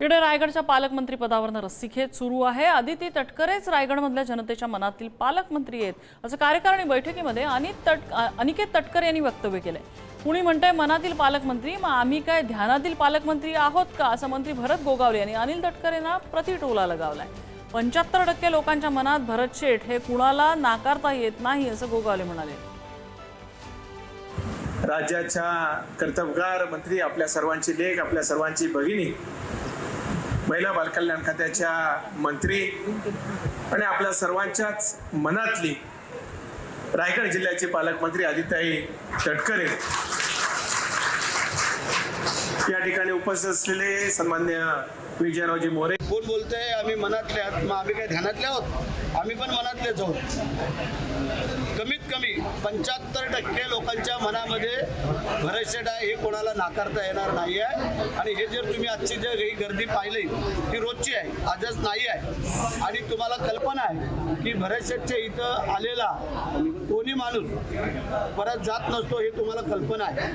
इकडे रायगडच्या पालकमंत्री पदावरनं रस्सीखेच सुरू आहे. आदिती तटकरेच रायगडमधल्या जनतेच्या मनातील पालकमंत्री आहेत असं कार्यकारिणी बैठकीमध्ये अनित तट अनिकेत तटकर यांनी वक्तव्य केलंय. कुणी म्हणतंय मनातील पालकमंत्री मग आम्ही काय ध्यानातील पालकमंत्री आहोत का असं मंत्री भरत गोगावले यांनी अनिल तटकरेंना प्रतिटोला लगावलाय पंच्याहत्तर टक्के लोकांच्या मनात भरत शेठ हे कुणाला नाकारता येत नाही असं गोगावले म्हणाले. राज्याच्या कर्तबगार मंत्री आपल्या सर्वांची लेख आपल्या सर्वांची भगिनी महिला बालकल्याण खात्याच्या मंत्री आणि आपल्या सर्वांच्याच मनातली रायगड जिल्ह्याचे पालकमंत्री आदिताई तटकरे या ठिकाणी उपस्थित असलेले सन्मान्य विजयरावजी मोरे. कोण बोलतोय? आम्ही मनातले आहोत. मग आम्ही काय ध्यानातले आहोत? आम्ही पण मनातलेच आहोत. कमीत कमी पंच्याहत्तर टक्के लोकांच्या मनामध्ये भरतशेट आहे हे कोणाला नाकारता येणार नाही आहे आणि हे जर तुम्ही आजची जर ही गर्दी पाहिली ती रोजची आहे आजच नाही आहे. आणि तुम्हाला कल्पना आहे की भरतशेठच्या इथं आलेला कोणी माणूस परत जात नसतो हे तुम्हाला कल्पना आहे.